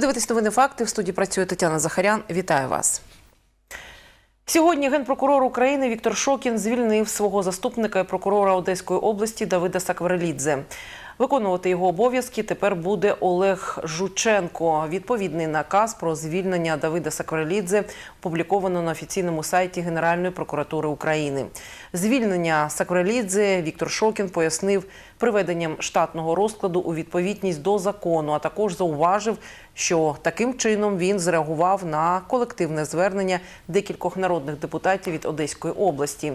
Ви дивитесь новини факти. В студії працює Тетяна Захарян. Вітаю вас. Сьогодні генпрокурор України Віктор Шокін звільнив свого заступника і прокурора Одеської області Давида Сакварелідзе. Виконувати його обов'язки тепер буде Олег Жученко. Відповідний наказ про звільнення Давида Сакварелідзе опубліковано на офіційному сайті Генеральної прокуратури України. Звільнення Сакварелідзе Віктор Шокін пояснив приведенням штатного розкладу у відповідність до закону, а також зауважив, що таким чином він зреагував на колективне звернення декількох народних депутатів від Одеської області.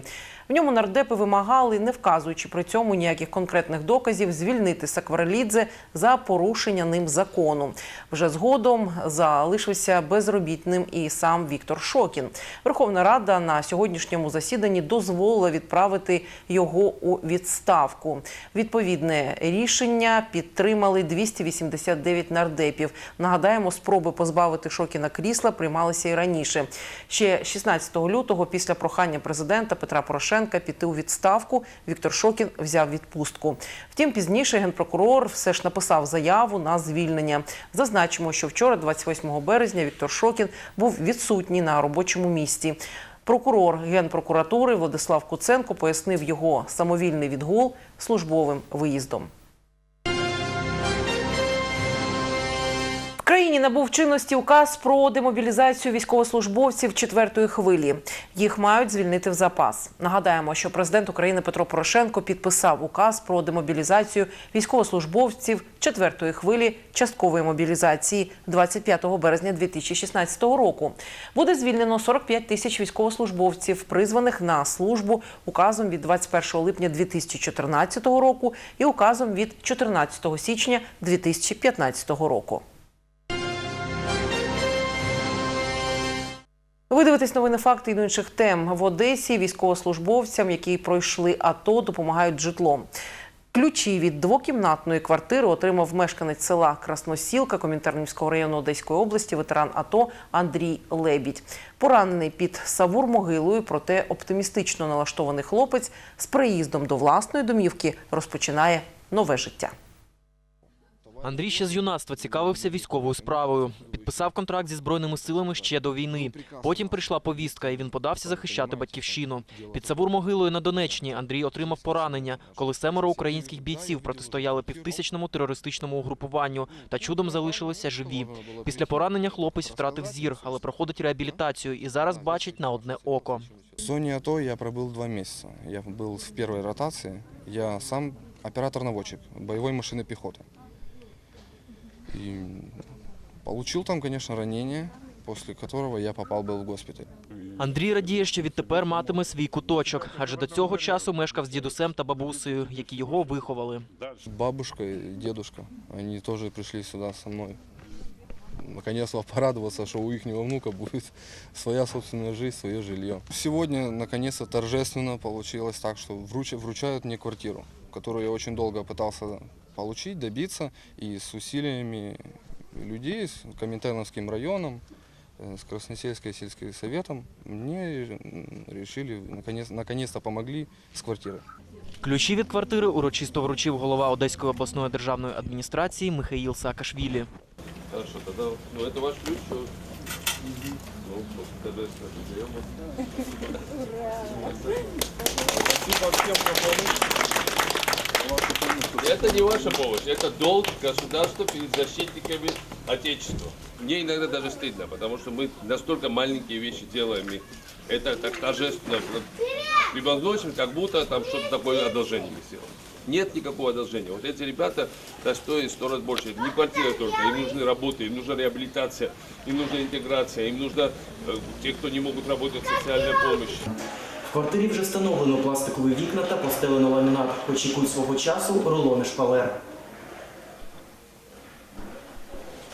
В ньому нардепи вимагали, не вказуючи при цьому ніяких конкретних доказів, звільнити Сакварелідзе за порушення ним закону. Вже згодом залишився безробітним і сам Віктор Шокін. Верховна Рада на сьогоднішньому засіданні дозволила відправити його у відставку. Відповідне рішення підтримали 289 нардепів. Нагадаємо, спроби позбавити Шокіна крісла приймалися і раніше. Ще 16 лютого, після прохання президента Петра Порошенка піти у відставку, Віктор Шокін взяв відпустку. Втім, пізніше генпрокурор все ж написав заяву на звільнення. Зазначимо, що вчора, 28 березня, Віктор Шокін був відсутній на робочому місці. Прокурор генпрокуратури Владислав Куценко пояснив його самовільний відгул службовим виїздом. Країні набув чинності указ про демобілізацію військовослужбовців четвертої хвилі. Їх мають звільнити в запас. Нагадаємо, що президент України Петро Порошенко підписав указ про демобілізацію військовослужбовців четвертої хвилі часткової мобілізації 25 березня 2016 року. Буде звільнено 45 тисяч військовослужбовців, призваних на службу указом від 21 липня 2014 року і указом від 14 січня 2015 року. Ви дивитесь новини факти і до інших тем в Одесі. Військовослужбовцям, які пройшли АТО, допомагають житлом. Ключі від двокімнатної квартири отримав мешканець села Красносілка Комінтернівського району Одеської області, ветеран АТО Андрій Лебідь. Поранений під Савур-могилою, проте оптимістично налаштований хлопець з приїздом до власної домівки розпочинає нове життя. Андрій ще з юнацтва цікавився військовою справою. Підписав контракт зі збройними силами ще до війни. Потім прийшла повістка, і він подався захищати батьківщину. Під Савур-могилою на Донеччині Андрій отримав поранення, коли семеро українських бійців протистояли півтисячному терористичному угрупуванню та чудом залишилися живі. Після поранення хлопець втратив зір, але проходить реабілітацію і зараз бачить на одне око. В зоне АТО я пробыл два месяца. Я был в первой ротации. Я сам оператор-наводчик боевой машины пехоты. И получил там, конечно, ранение, после которого я попал был в госпиталь. Андрій радіє, що відтепер матиме свій куточок, адже до цього часу мешкав з дідусем та бабусею, які його виховали. Бабушка и дедушка, они тоже пришли сюда со мной. Наконец-то порадоваться, что у их внука будет своя собственная жизнь, свое жилье. Сегодня, наконец-то, торжественно получилось так, что вруч- вручают мне квартиру, которую я очень долго пытался получить, добиться, и с усилиями людей, с Коминтерновским районом, э, с Красносельской сельским советом, мне решили, наконец- наконец-то помогли с квартирой. Ключі від квартири урочисто вручив голова Одеської обласної державної адміністрації Михаїл Саакашвілі. Хорошо, тогда, ну это ваш ключ, что... Ну, после торжественного приема. Спасибо всем, кто помог. Это не ваша помощь, это долг государства перед защитниками Отечества. Мне иногда даже стыдно, потому что мы настолько маленькие вещи делаем, и это так торжественно превозносим, как будто там что-то такое одолжение мы сделали. Нет никакого одолжения. Вот эти ребята достоят сто раз больше. Не квартира только, им нужны работы, им нужна реабилитация, им нужна интеграция, им нужна э, те, кто не могут работать, социальная помощь. В квартирі вже встановлено пластикові вікна та постелено ламінат. Очікують свого часу рулони шпалер.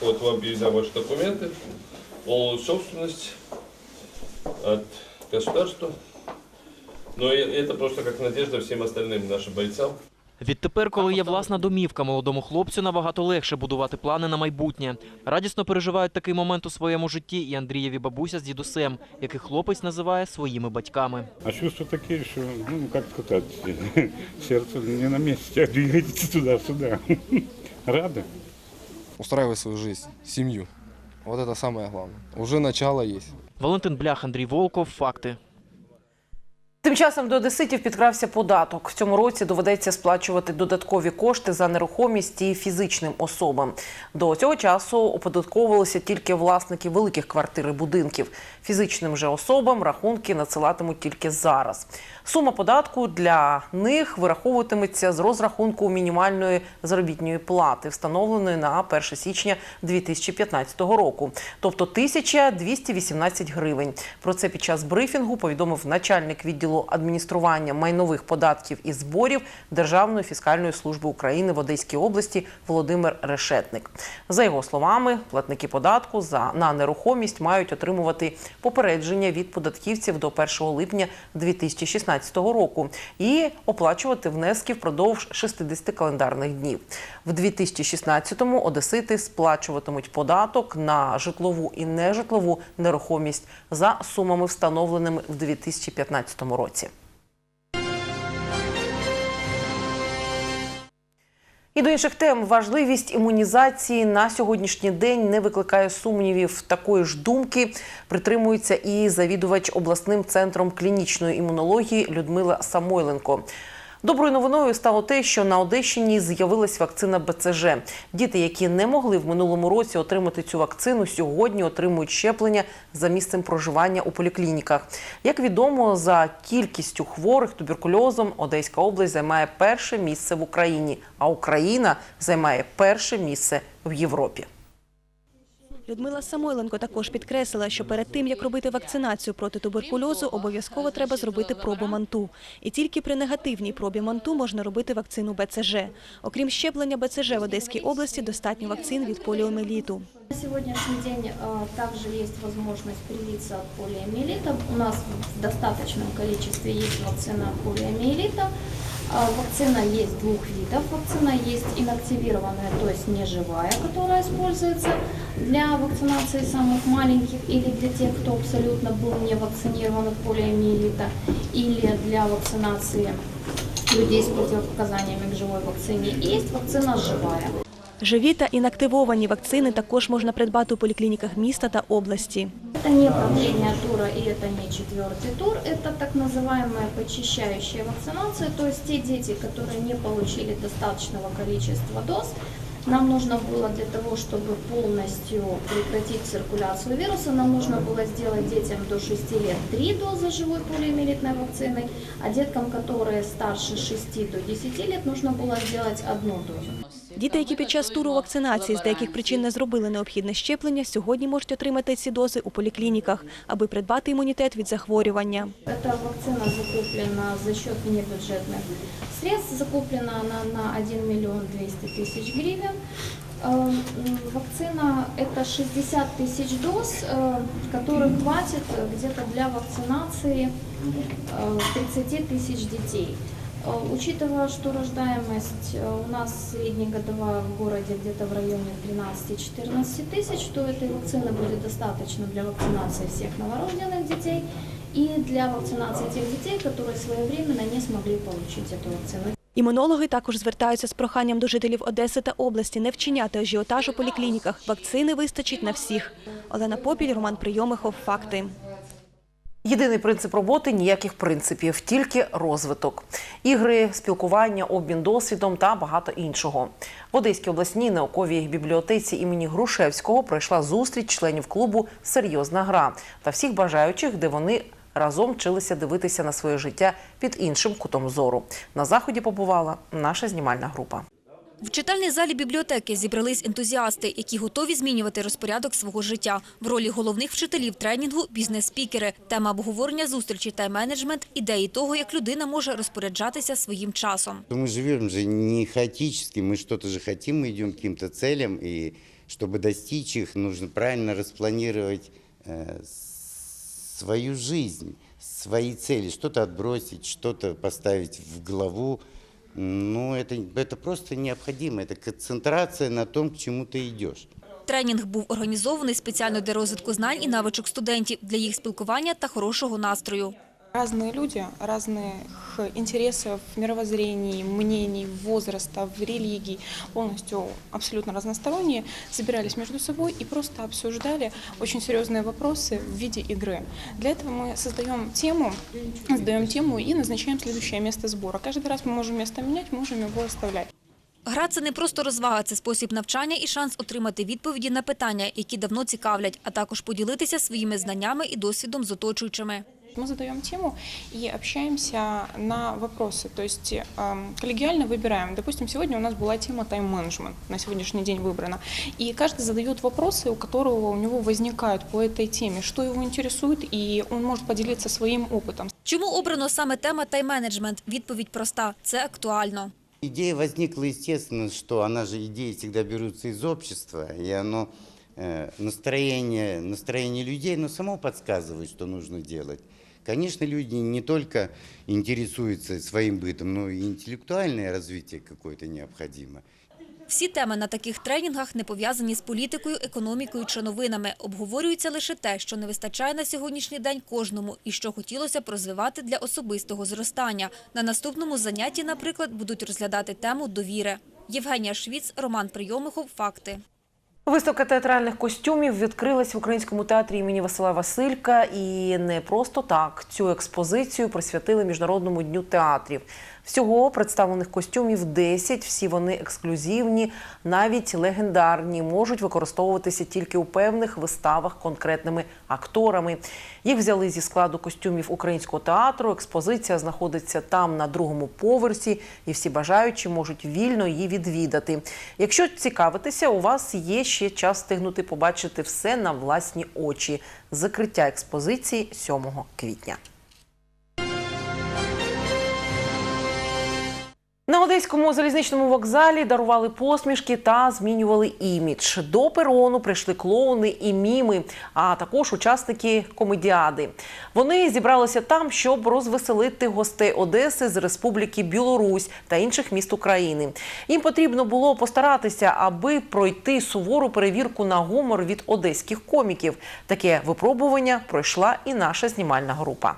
Вот вам передам ваши документы, полную собственность от государства. Но э- это просто как надежда всем остальным нашим бойцам. Відтепер, коли є власна домівка, молодому хлопцю набагато легше будувати плани на майбутнє. Радісно переживають такий момент у своєму житті і Андрієві бабуся з дідусем, яких хлопець називає своїми батьками. А чувства такие, что, ну, как сказать, сердце не на месте, а двигается туда-сюда. Рады. устраивать свою жизнь, семью. Вот это самое главное. Уже начало есть. Валентин Блях, Андрій Волков. Факти. Тим часом до одеситів підкрався податок. В цьому році доведеться сплачувати додаткові кошти за нерухомість і фізичним особам. До цього часу оподатковувалися тільки власники великих квартир і будинків. Фізичним же особам рахунки надсилатимуть тільки зараз. Сума податку для них вираховуватиметься з розрахунку мінімальної заробітної плати, встановленої на 1 січня 2015 року, тобто 1218 гривень. Про це під час брифінгу повідомив начальник відділу адміністрування майнових податків і зборів Державної фіскальної служби України в Одеській області Володимир Решетник. За його словами, платники податку за на нерухомість мають отримувати попередження від податківців до 1 липня 2016 року і оплачувати внески впродовж 60 календарних днів. В 2016-му одесити сплачуватимуть податок на житлову і нежитлову нерухомість за сумами, встановленими в 2015 році. І до інших тем важливість імунізації на сьогоднішній день не викликає сумнівів. Такої ж думки притримується і завідувач обласним центром клінічної імунології Людмила Самойленко. Доброю новиною стало те, що на Одещині з'явилась вакцина БЦЖ. Діти, які не могли в минулому році отримати цю вакцину, сьогодні отримують щеплення за місцем проживання у поліклініках. Як відомо, за кількістю хворих туберкульозом Одеська область займає перше місце в Україні, а Україна займає перше місце в Європі. Людмила Самойленко також підкреслила, що перед тим, як робити вакцинацію проти туберкульозу, обов'язково треба зробити пробу манту. І тільки при негативній пробі манту можна робити вакцину БЦЖ. Окрім щеплення БЦЖ в Одеській області, достатньо вакцин від поліомеліту. На сегодняшний день э, также есть возможность привиться от. У нас в достаточном количестве есть вакцина от полиомиелита. А, Вакцина есть двух видов. Вакцина есть инактивированная, то есть неживая, которая используется для вакцинации самых маленьких или для тех, кто абсолютно был не вакцинирован от полиомиелита, или для вакцинации людей с противопоказаниями к живой вакцине. И есть вакцина живая. Живі та інактивовані вакцини також можна придбати у поліклініках міста та області. Это не продление тура и это не четвертый тур, это так называемая почищающая вакцинация, то есть те дети, которые не получили достаточного количества доз, нам нужно было для того, чтобы полностью прекратить циркуляцию вируса, нам нужно было сделать детям до 6 лет 3 дозы живой полиомиелитной вакцины, а деткам, которые старше 6 до 10 лет, нужно было сделать одну дозу. Діти, які під час туру вакцинації з деяких причин не зробили необхідне щеплення, сьогодні можуть отримати ці дози у поліклініках, аби придбати імунітет від захворювання. Эта вакцина закуплена за счет внебюджетных средств. Закуплена она на 1 миллион 200 тысяч гривен. Э, м, Вакцина – это 60 тысяч доз, э, которых хватит э, где-то для вакцинации э, 30 тысяч детей. Э, Учитывая, что рождаемость э, у нас среднегодовая в городе где-то в районе 13-14 тысяч, то этой вакцины будет достаточно для вакцинации всех новорожденных детей и для вакцинации тех детей, которые своевременно не смогли получить эту вакцину. Імунологи також звертаються з проханням до жителів Одеси та області не вчиняти ажіотаж у поліклініках. Вакцини вистачить на всіх. Олена Попіль, Роман Прийомихов. Факти. Єдиний принцип роботи ніяких принципів, тільки розвиток, ігри, спілкування, обмін досвідом та багато іншого. В Одеській обласній науковій бібліотеці імені Грушевського пройшла зустріч членів клубу Серйозна гра та всіх бажаючих, де вони разом вчилися дивитися на своє життя під іншим кутом зору. На заході побувала наша знімальна група. В читальній залі бібліотеки зібрались ентузіасти, які готові змінювати розпорядок свого життя. В ролі головних вчителів тренінгу – бізнес-спікери. Тема обговорення зустрічі та менеджмент – ідеї того, як людина може розпоряджатися своїм часом. Мы живем же не хаотически, мы что-то же хотим, мы идем к каким-то целям, и чтобы достичь их, нужно правильно распланировать э, свою жизнь, свои цели, что-то отбросить, что-то поставить в главу. Ну, это, это просто необходимо, это концентрация на том, к чему ты идешь. Тренінг був організований спеціально для розвитку знань і навичок студентів, для їх спілкування та хорошого настрою. Разные люди, разных интересов, мировоззрений, мнений, возраста, религий, полностью абсолютно разносторонние, собирались между собой и просто обсуждали очень серьезные вопросы в виде игры. Для этого мы создаем тему, создаем тему и назначаем следующее место сбора. Каждый раз мы можем место менять, можем его оставлять. Гра – це не просто розвага, це спосіб навчання і шанс отримати відповіді на питання, які давно цікавлять, а також поділитися своїми знаннями і досвідом з оточуючими. Мы задаем тему и общаемся на вопросы, то есть эм, коллегиально выбираем. Допустим, сегодня у нас была тема тайм-менеджмент, на сегодняшний день выбрана. И каждый задает вопросы, у которого у него возникают по этой теме, что его интересует, и он может поделиться своим опытом. Чому обрано саме тема тайм-менеджмент? Відповідь проста – це актуально. Идея возникла, естественно, что она же, идеи всегда берутся из общества, и оно, э, настроение, настроение людей, оно само подсказывает, что нужно делать. Конечно, люди не только интересуются своим бытом, но и интеллектуальное развитие какое-то необходимо. Всі теми на таких тренінгах не пов'язані з політикою, економікою чи новинами. Обговорюється лише те, що не вистачає на сьогоднішній день кожному і що хотілося б розвивати для особистого зростання. На наступному занятті, наприклад, будуть розглядати тему довіри. Євгенія Швіц, Роман Прийомихов. Факти. Виставка театральних костюмів відкрилась в українському театрі імені Васила Василька. І не просто так цю експозицію присвятили Міжнародному дню театрів. Всього представлених костюмів 10, всі вони ексклюзивні, навіть легендарні, можуть використовуватися тільки у певних виставах конкретними акторами. Їх взяли зі складу костюмів українського театру. Експозиція знаходиться там на другому поверсі, і всі бажаючі можуть вільно її відвідати. Якщо цікавитеся, у вас є ще час встигнути побачити все на власні очі. Закриття експозиції 7 квітня. На одеському залізничному вокзалі дарували посмішки та змінювали імідж. До перону прийшли клоуни і міми, а також учасники комедіади. Вони зібралися там, щоб розвеселити гостей Одеси з Республіки Білорусь та інших міст України. Їм потрібно було постаратися, аби пройти сувору перевірку на гумор від одеських коміків. Таке випробування пройшла і наша знімальна група.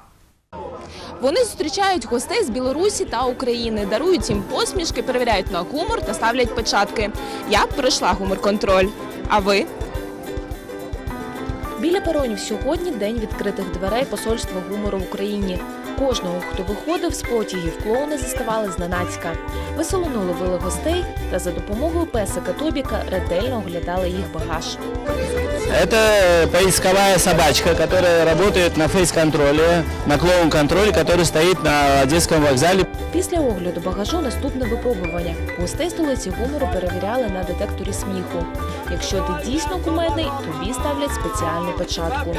Вони зустрічають гостей з Білорусі та України, дарують їм посмішки, перевіряють на гумор та ставлять печатки. Я пройшла гумор-контроль. А ви? Біля перонів сьогодні день відкритих дверей посольства гумору в Україні. Кожного, хто виходив з потягів, клоуни заставали зненацька. Веселону ловили гостей та за допомогою песика Тобіка ретельно оглядали їх багаж. Это поисковая собачка, которая работает на фейс-контроле, на клоун-контроле, который стоит на Одесском вокзале. Після огляду багажу наступне випробування. Гостей столиці гумору перевіряли на детекторі сміху. Якщо ти дійсно кумедний, тобі ставлять спеціальну печатку.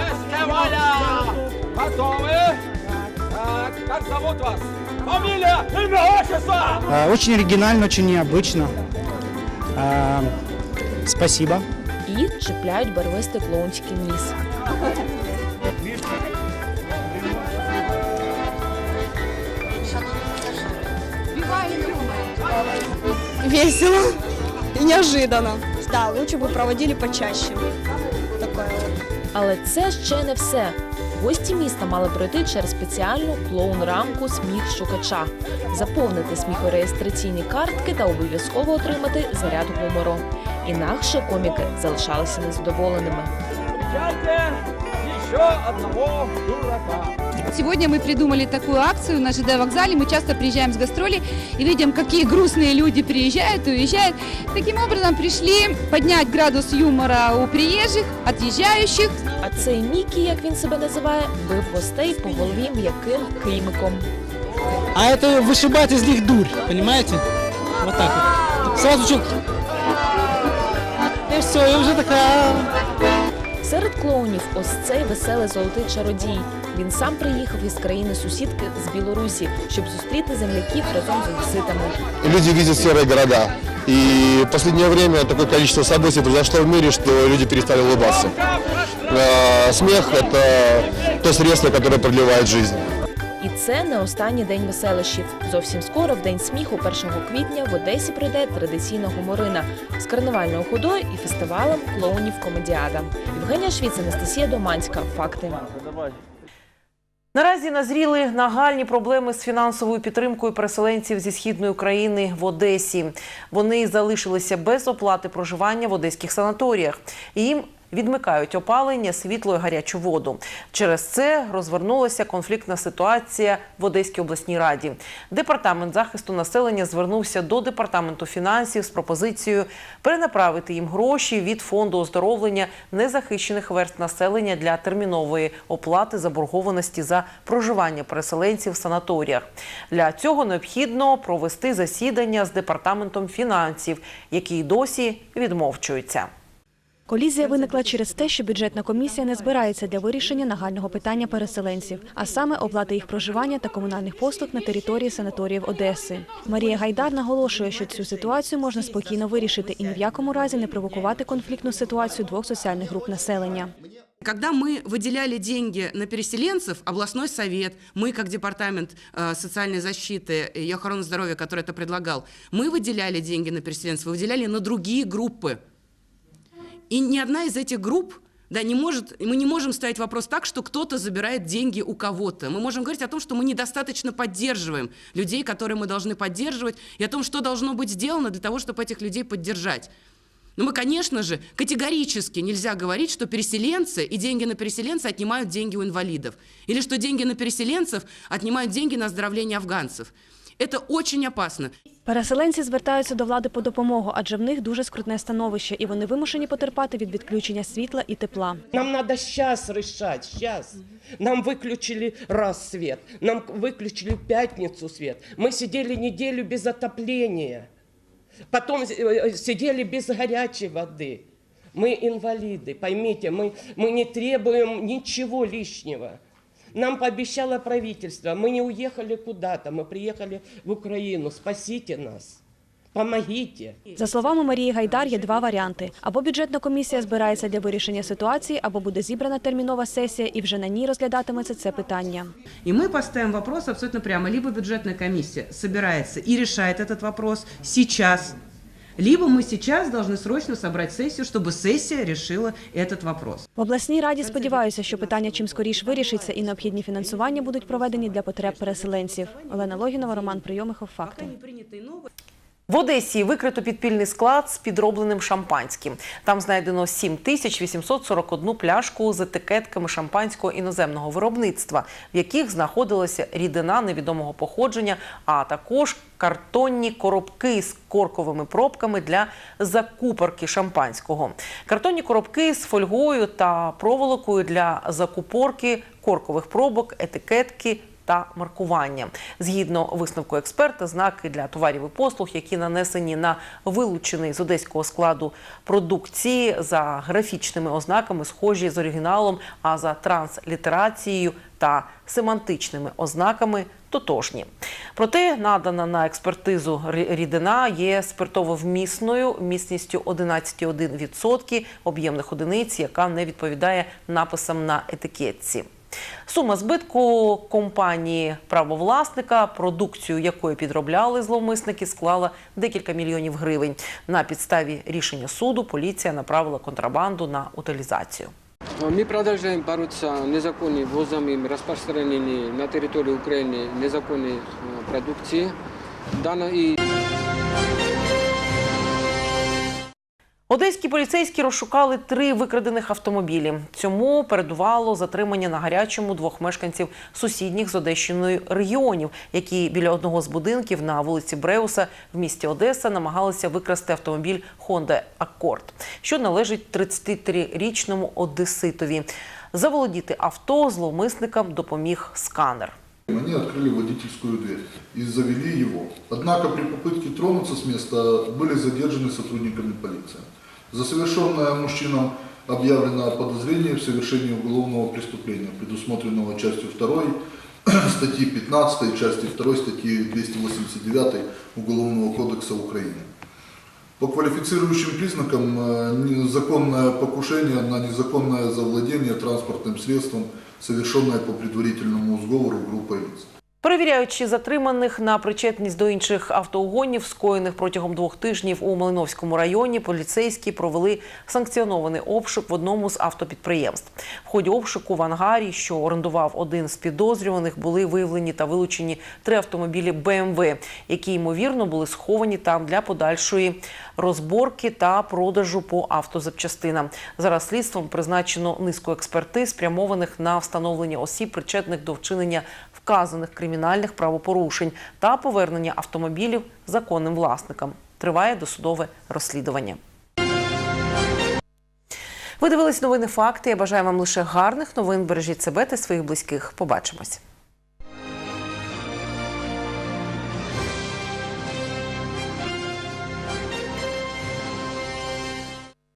Как зовут вас? Фамилия, имя, отчество! Очень оригинально, очень необычно. А, Спасибо. І чіпляють барвистий клоунський ніс. Весело і неожиданно. Да, лучше бы проводили почаще. Такое вот. Але це ще не все. Гості міста мали пройти через спеціальну клоун-рамку сміх шукача, заповнити сміхореєстраційні картки та обов'язково отримати заряд гумору. Інакше коміки залишалися незадоволеними. Ще одного дурака Сегодня мы придумали такую акцию на ЖД вокзале. Мы часто приезжаем с гастролей и видим, какие грустные люди приезжают и уезжают. Таким образом, пришли поднять градус юмора у приезжих, отъезжающих. А цей Мікі, як він себе називає, бив гостей по голові м'яким киймиком. А это вышибает из них дурь, понимаете? Вот так вот. Сразу чуть... И все, и уже такая... Серед клоунів ось цей веселий золотий чародій. Він сам приїхав із країни сусідки з Білорусі, щоб зустріти земляків разом з одеситами. Люди видят серые города. И в последнее время такое количество событий произошло в мире, что люди перестали улыбаться. А, Смех – это то средство, которое продлевает жизнь. І це не останній день веселищів. Зовсім скоро, в день сміху, 1 квітня, в Одесі прийде традиційна гуморина з карнавальною ходою і фестивалем клоунів комедіада. Євгенія Швіц, Анастасія Доманська. Факти. Наразі назріли нагальні проблеми з фінансовою підтримкою переселенців зі східної України в Одесі. Вони залишилися без оплати проживання в одеських санаторіях. Їм відмикають опалення, світло і гарячу воду. Через це розвернулася конфліктна ситуація в Одеській обласній раді. Департамент захисту населення звернувся до департаменту фінансів з пропозицією перенаправити їм гроші від фонду оздоровлення незахищених верст населення для термінової оплати заборгованості за проживання переселенців в санаторіях. Для цього необхідно провести засідання з департаментом фінансів, який досі відмовчується. Колізія виникла через те, що бюджетна комісія не збирається для вирішення нагального питання переселенців, а саме оплати їх проживання та комунальних послуг на території санаторіїв Одеси. Марія Гайдар наголошує, що цю ситуацію можна спокійно вирішити і ні в якому разі не провокувати конфліктну ситуацію двох соціальних груп населення. Когда мы выделяли деньги на переселенцев, областной совет, мы как департамент э, социальной защиты и охраны здоровья, который это предлагал, мы выделяли деньги на переселенцев, выделяли на другие группы. И ни одна из этих групп да, не может, мы не можем ставить вопрос так, что кто-то забирает деньги у кого-то. Мы можем говорить о том, что мы недостаточно поддерживаем людей, которые мы должны поддерживать, и о том, что должно быть сделано для того, чтобы этих людей поддержать. Но мы, конечно же, категорически нельзя говорить, что переселенцы и деньги на переселенца отнимают деньги у инвалидов. Или что деньги на переселенцев отнимают деньги на оздоровление афганцев. Это очень опасно. Переселенці звертаються до влади по допомогу, адже в них дуже скрутне становище, і вони вимушені потерпати від відключення світла і тепла. Нам надо сейчас решать, сейчас. Нам выключили раз свет, нам выключили в пятницу свет. Мы сидели неделю без отопления, потом э, сидели без горячей воды. Мы инвалиды, поймите, мы, мы не требуем ничего лишнего. Нам пообещало правительство, мы не уехали куда-то, мы приехали в Украину. Спасите нас, помогите. За словами Марії Гайдар, є два варіанти: або бюджетна комісія збирається для вирішення ситуації, або буде зібрана термінова сесія, і вже на ній розглядатиметься це питання. И мы поставим вопрос абсолютно прямо. Либо бюджетная комиссия собирается и решает этот вопрос сейчас, либо мы сейчас должны срочно собрать сессию, чтобы сессия решила этот вопрос. В обласній раді сподіваються, що питання чим скоріш вирішиться і необхідні фінансування будуть проведені для потреб переселенців. Олена Логінова, Роман Прийомихов. Факти. В Одесі викрито підпільний склад з підробленим шампанським. Там знайдено 7841 пляшку з етикетками шампанського іноземного виробництва, в яких знаходилася рідина невідомого походження, а також картонні коробки з корковими пробками для закупорки шампанського. Картонні коробки з фольгою та проволокою для закупорки коркових пробок, етикетки та маркування. Згідно висновку експерта, знаки для товарів і послуг, які нанесені на вилучений з одеського складу продукції за графічними ознаками, схожі з оригіналом, а за транслітерацією та семантичними ознаками тотожні. Проте надана на експертизу рідина є спиртововмісною міцністю 11,1% об'ємних одиниць, яка не відповідає написам на етикетці. Сума збитку компанії правовласника, продукцію якої підробляли зловмисники, склала декілька мільйонів гривень. На підставі рішення суду поліція направила контрабанду на утилізацію. Мы продолжаем бороться незаконными ввозами, распространением на территории Украины незаконной э, продукции. Дано и Одеські поліцейські розшукали три викрадених автомобілі. Цьому передувало затримання на гарячому двох мешканців сусідніх з Одещиною регіонів, які біля одного з будинків на вулиці Бреуса в місті Одеса намагалися викрасти автомобіль Honda Accord, що належить 33-річному одеситові. Заволодіти авто зловмисникам допоміг сканер. Они открыли водительскую дверь и завели его. Однако при попытке тронуться с места были задержаны сотрудниками полиции. За совершенное мужчинам объявлено подозрение в совершении уголовного преступления, предусмотренного частью 2 статьи 15, части 2 статьи 289 Уголовного кодекса Украины. По квалифицирующим признакам э, незаконное покушение на незаконное завладение транспортным средством, совершенное по предварительному сговору группой лиц. Перевіряючи затриманих на причетність до інших автоугонів, скоєних протягом двох тижнів у Малиновському районі, поліцейські провели санкціонований обшук в одному з автопідприємств. В ході обшуку в ангарі, що орендував один з підозрюваних, були виявлені та вилучені три автомобілі БМВ, які ймовірно були сховані там для подальшої розборки та продажу по автозапчастинам. Зараз слідством призначено низку експертиз, спрямованих на встановлення осіб, причетних до вчинення вказаних кримінальних правопорушень та повернення автомобілів законним власникам. Триває досудове розслідування. Ви дивились новини факти. Я бажаю вам лише гарних новин. Бережіть себе та своїх близьких. Побачимось.